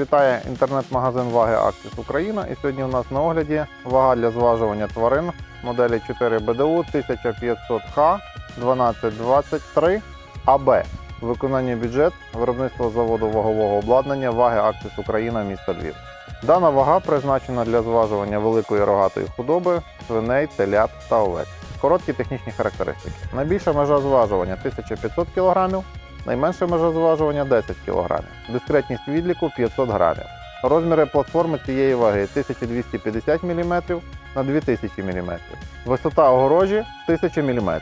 Вітає інтернет-магазин Ваги Аксіс Україна. І сьогодні у нас на огляді вага для зважування тварин моделі 4 БДУ 1500Х 1223 АБ. Виконання бюджет виробництво заводу вагового обладнання Ваги Аксіс Україна місто Львів. Дана вага призначена для зважування великої рогатої худоби, свиней, телят та овець. Короткі технічні характеристики. Найбільша межа зважування 1500 кг, найменша межа зважування 10 кг. Дискретність відліку 500 грамів. Розміри платформи цієї ваги 1250 мм на 2000 мм. Висота огорожі 1000 мм.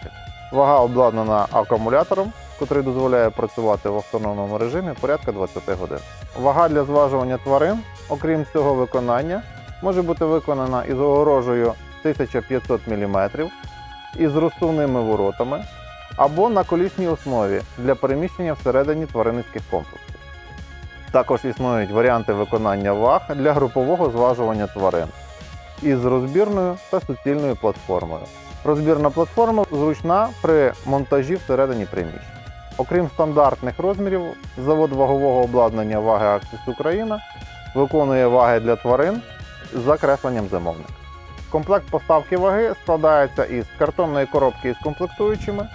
Вага обладнана акумулятором, котрий дозволяє працювати в автономному режимі порядка 20 годин. Вага для зважування тварин, окрім цього виконання, може бути виконана із огорожею 1500 мм, із розсувними воротами або на колісній основі для переміщення всередині тваринницьких комплексів. Також існують варіанти виконання ваг для групового зважування тварин із розбірною та суцільною платформою. Розбірна платформа зручна при монтажі всередині приміщень. Окрім стандартних розмірів, завод вагового обладнання Ваги Аксіс Україна виконує ваги для тварин з закрепленням замовника. Комплект поставки ваги складається із картонної коробки із комплектуючими,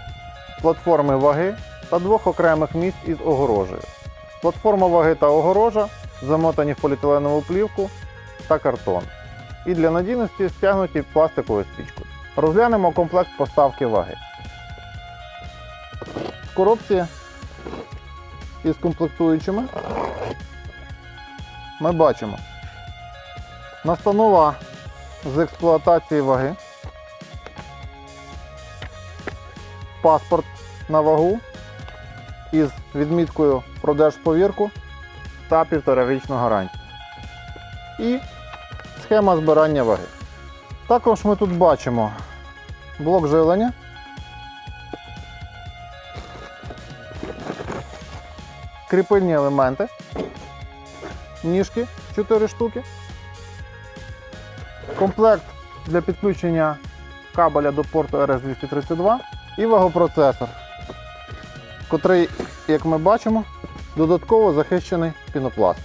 платформи ваги та двох окремих місць із огорожею. Платформа ваги та огорожа замотані в поліетиленову плівку та картон. І для надійності стягнуті пластиковою стрічкою. Розглянемо комплект поставки ваги. В коробці із комплектуючими ми бачимо настанова з експлуатації ваги, паспорт на вагу із відміткою про держповірку та півторарічну гарантію. І схема збирання ваги. Також ми тут бачимо блок живлення. Кріпильні елементи, ніжки 4 штуки, комплект для підключення кабеля до порту RS232 і вагопроцесор, котрий, як ми бачимо, додатково захищений пінопласт.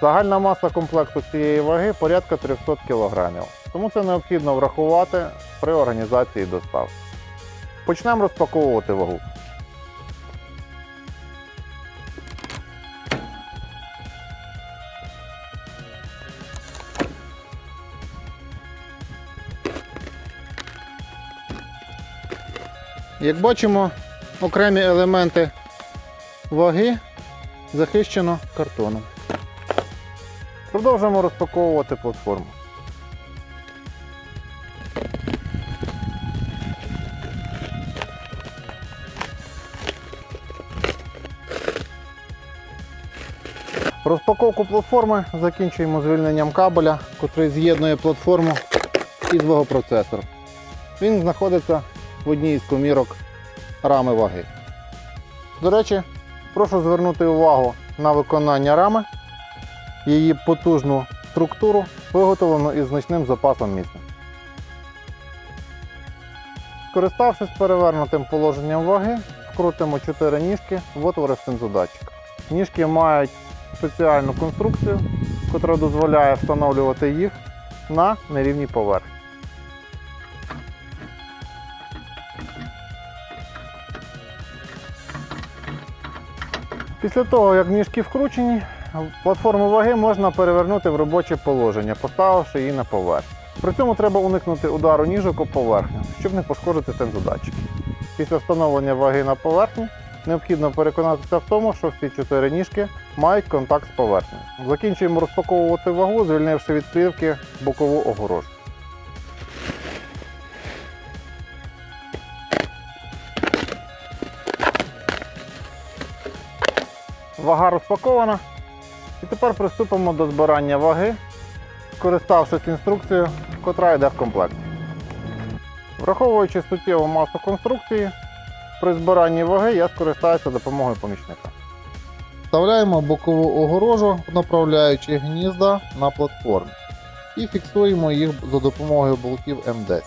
Загальна маса комплекту цієї ваги порядка 300 кг, тому це необхідно врахувати при організації доставки. Почнемо розпаковувати вагу. Як бачимо, окремі елементи ваги захищено картоном. Продовжуємо розпаковувати платформу. Розпаковку платформи закінчуємо звільненням кабеля, котрий з'єднує платформу із вагопроцесором. Він знаходиться в одній із комірок рами ваги. До речі, прошу звернути увагу на виконання рами її потужну структуру, виготовлену із значним запасом місця. Скориставшись перевернутим положенням ваги, вкрутимо 4 ніжки в отвори стензодатчика. Ніжки мають спеціальну конструкцію, яка дозволяє встановлювати їх на нерівній поверхні. Після того, як ніжки вкручені, платформу ваги можна перевернути в робоче положення, поставивши її на поверхню. При цьому треба уникнути удару ніжок об поверхню, щоб не пошкодити тензодатчики. Після встановлення ваги на поверхні необхідно переконатися в тому, що всі чотири ніжки мають контакт з поверхнею. Закінчуємо розпаковувати вагу, звільнивши від плівки бокову огорожу. Вага розпакована. І тепер приступимо до збирання ваги, скориставшись інструкцією, котра йде в комплекті. Враховуючи суттєву масу конструкції, при збиранні ваги я скористаюся допомогою помічника. Вставляємо бокову огорожу, направляючи гнізда на платформу і фіксуємо їх за допомогою болтів М10.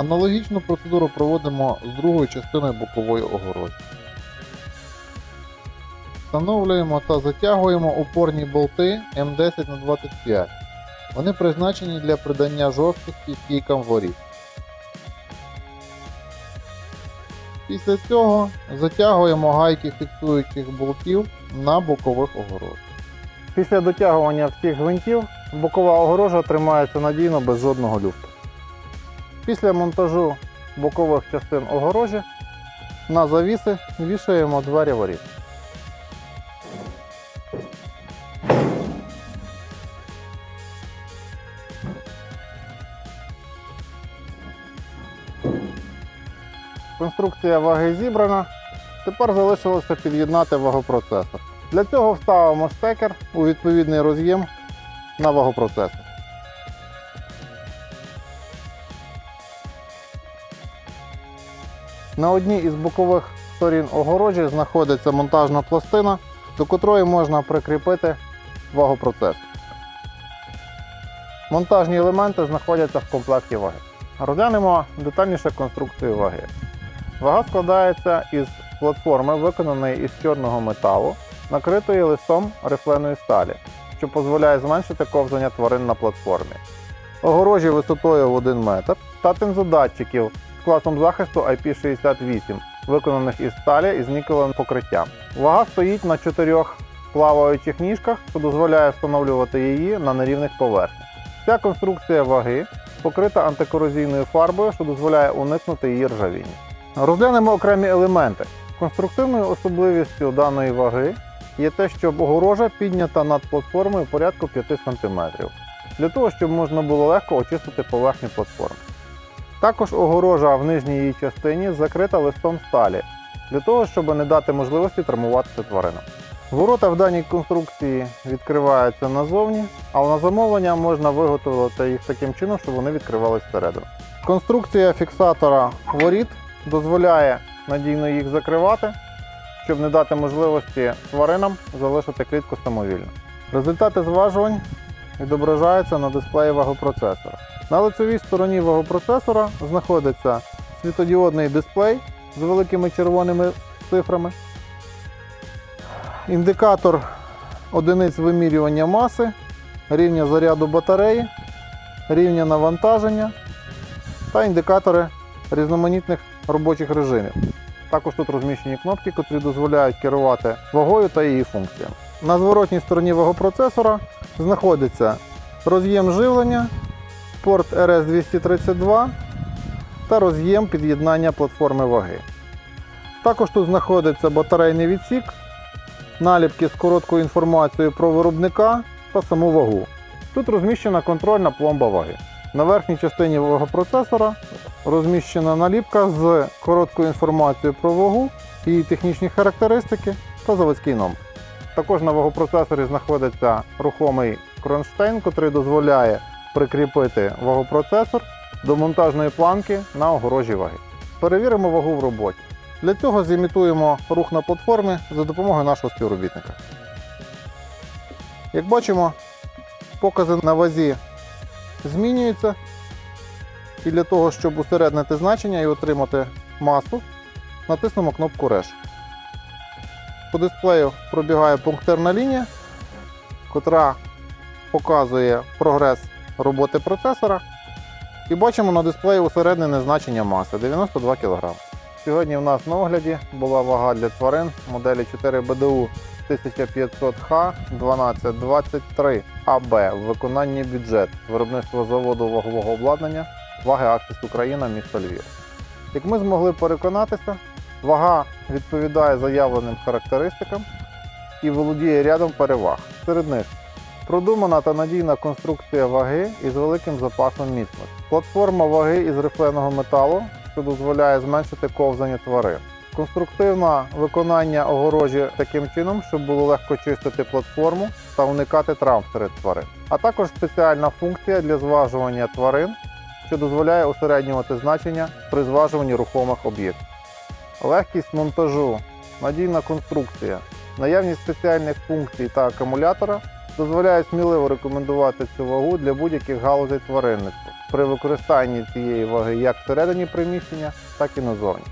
Аналогічну процедуру проводимо з другою частиною бокової огорожі. Встановлюємо та затягуємо опорні болти М10 на 25 Вони призначені для придання жорсткості стійкам воріт. Після цього затягуємо гайки фіксуючих болтів на бокових огорожах. Після дотягування всіх гвинтів бокова огорожа тримається надійно без жодного люфту. Після монтажу бокових частин огорожі на завіси вішаємо двері воріт. Конструкція ваги зібрана. Тепер залишилося під'єднати вагопроцесор. Для цього вставимо штекер у відповідний роз'єм на вагопроцесор. На одній із бокових сторін огорожі знаходиться монтажна пластина, до котрої можна прикріпити вагопроцесор. Монтажні елементи знаходяться в комплекті ваги. Розглянемо детальніше конструкцію ваги. Вага складається із платформи, виконаної із чорного металу, накритої листом рифленої сталі, що дозволяє зменшити ковзання тварин на платформі. Огорожі висотою в 1 метр та тензодатчиків класом захисту IP68, виконаних із сталі із нікелевим покриттям. Вага стоїть на чотирьох плаваючих ніжках, що дозволяє встановлювати її на нерівних поверхнях. Ця конструкція ваги покрита антикорозійною фарбою, що дозволяє уникнути її ржавіння. Розглянемо окремі елементи. Конструктивною особливістю даної ваги є те, що огорожа піднята над платформою порядку 5 см, для того, щоб можна було легко очистити поверхню платформи. Також огорожа в нижній її частині закрита листом сталі, для того, щоб не дати можливості травмуватися тваринам. Ворота в даній конструкції відкриваються назовні, але на замовлення можна виготовити їх таким чином, щоб вони відкривались всередину. Конструкція фіксатора воріт дозволяє надійно їх закривати, щоб не дати можливості тваринам залишити клітку самовільно. Результати зважувань відображаються на дисплеї вагопроцесора. На лицевій стороні вагопроцесора знаходиться світодіодний дисплей з великими червоними цифрами, індикатор одиниць вимірювання маси, рівня заряду батареї, рівня навантаження та індикатори різноманітних робочих режимів. Також тут розміщені кнопки, котрі дозволяють керувати вагою та її функціями. На зворотній стороні вагопроцесора знаходиться роз'єм живлення, порт RS232 та роз'єм під'єднання платформи ваги. Також тут знаходиться батарейний відсік, наліпки з короткою інформацією про виробника та саму вагу. Тут розміщена контрольна пломба ваги. На верхній частині вагопроцесора розміщена наліпка з короткою інформацією про вагу, її технічні характеристики та заводський номер. Також на вагопроцесорі знаходиться рухомий кронштейн, який дозволяє прикріпити вагопроцесор до монтажної планки на огорожі ваги. Перевіримо вагу в роботі. Для цього зімітуємо рух на платформі за допомогою нашого співробітника. Як бачимо, покази на вазі змінюються. І для того, щоб усереднити значення і отримати масу, натиснемо кнопку Реш. По дисплею пробігає пунктирна лінія, котра показує прогрес роботи процесора. І бачимо на дисплеї усереднене значення маси 92 кг. Сьогодні в нас на огляді була вага для тварин моделі 4 BDU 1500H 1223 АБ в виконанні бюджет виробництва заводу вагового обладнання Ваги Акціс Україна, місто Львів. Як ми змогли переконатися, вага відповідає заявленим характеристикам і володіє рядом переваг. Серед них продумана та надійна конструкція ваги із великим запасом міцності, платформа ваги із рифленого металу, що дозволяє зменшити ковзання тварин. Конструктивне виконання огорожі таким чином, щоб було легко чистити платформу та уникати травм серед тварин. А також спеціальна функція для зважування тварин, що дозволяє усереднювати значення при зважуванні рухомих об'єктів. Легкість монтажу, надійна конструкція, наявність спеціальних функцій та акумулятора дозволяє сміливо рекомендувати цю вагу для будь-яких галузей тваринництва при використанні цієї ваги як всередині приміщення, так і назовні.